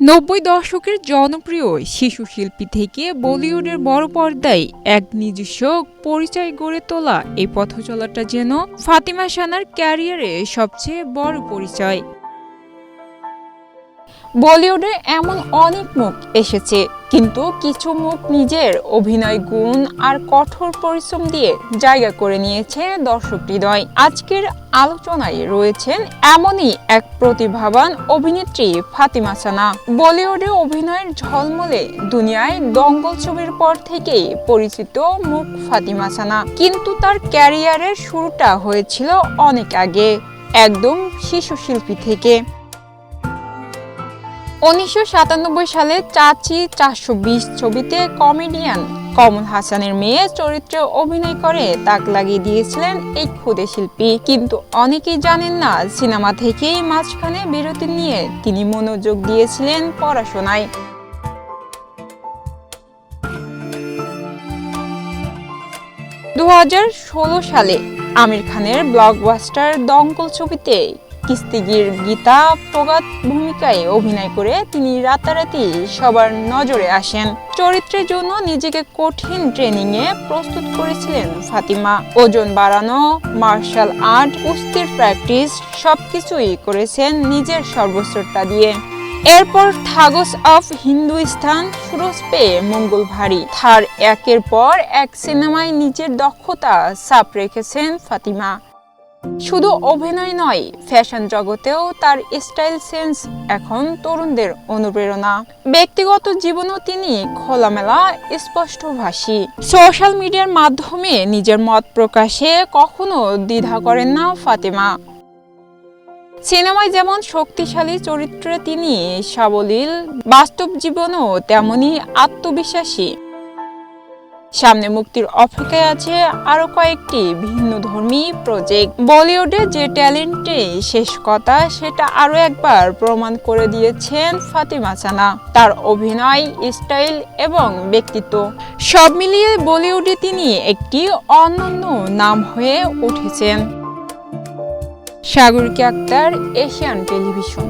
নব্বই দশকের জনপ্রিয় শিশু শিল্পী থেকে বলিউডের বড় পর্দায় এক নিজস্ব পরিচয় গড়ে তোলা এই পথচলাটা যেন ফাতিমা সানার ক্যারিয়ারে সবচেয়ে বড় পরিচয়। বলিউডে এমন অনেক মুখ এসেছে, কিন্তু কিছু মুখ নিজের অভিনয় গুণ আর কঠোর পরিশ্রম দিয়ে জায়গা করে নিয়েছে দর্শক হৃদয়। আজকের আলোচনায় রয়েছেন এমনই এক প্রতিভাবান অভিনেত্রী ফাতিমা সানা। বলিউডে অভিনয়ের ঝলমলে দুনিয়ায় দঙ্গল ছবির পর থেকেই পরিচিত মুখ ফাতিমা সানা। কিন্তু তার ক্যারিয়ারের শুরুটা হয়েছিল অনেক আগে, একদম শিশু শিল্পী থেকে। উনিশশো সাতানব্বই সালে চাচি চারশো বিশ ছবিতে কমেডিয়ান কমল হাসানের মেয়ে চরিত্রে অভিনয় করে তাক লাগিয়ে দিয়েছিলেন এই ক্ষুদে শিল্পী। কিন্তু অনেকেই জানেন না, সিনেমা থেকেই মাঝখানে বিরতি নিয়ে তিনি মনোযোগ দিয়েছিলেন পড়াশোনায়। দু হাজার ষোলো সালে আমির খানের ব্লকবাস্টার দঙ্গল ছবিতে কিস্তিগির গীতা প্রগাত ভূমিকায় অভিনয় করে তিনি রাতারাতি সবার নজরে আসেন। চরিত্রের জন্য নিজেকে কঠিন ট্রেনিং এ প্রস্তুত করেছিলেন ফাতিমা। ওজন বাড়ানো, মার্শাল আর্ট, কুস্তির প্র্যাকটিস সবকিছুই করেছেন নিজের সর্বস্বটা দিয়ে। এরপর থাগস অফ হিন্দুস্তান সুরজ পেয়ে মঙ্গল ভারী। থার একের পর এক সিনেমায় নিজের দক্ষতা সাপ রেখেছেন ফাতিমা। শুধু অভিনয় নয় ফ্যাশন জগতেও তার স্টাইল সেন্স এখন তরুণদের অনুপ্রেরণা। ব্যক্তিগত জীবনেও তিনি খোলামেলা, স্পষ্টভাষী। সোশ্যাল মিডিয়ার মাধ্যমে নিজের মত প্রকাশে কখনো দ্বিধা করেন না ফাতেমা। সিনেমায় যেমন শক্তিশালী চরিত্রে তিনি সাবলীল, বাস্তব জীবনও তেমনি আত্মবিশ্বাসী। সামনে মুক্তির অপেক্ষায় আছে আরও কয়েকটি ভিন্ন ধর্মী প্রজেক্ট বলিউডে যে ট্যালেন্টে শেষ কথা, সেটা আরও একবার প্রমাণ করে দিয়েছেন ফাতিমা সানা। তার অভিনয় স্টাইল এবং ব্যক্তিত্ব। সব মিলিয়ে বলিউডে তিনি একটি অনন্য নাম হয়ে উঠেছেন। Sagarika Akter, Asian television.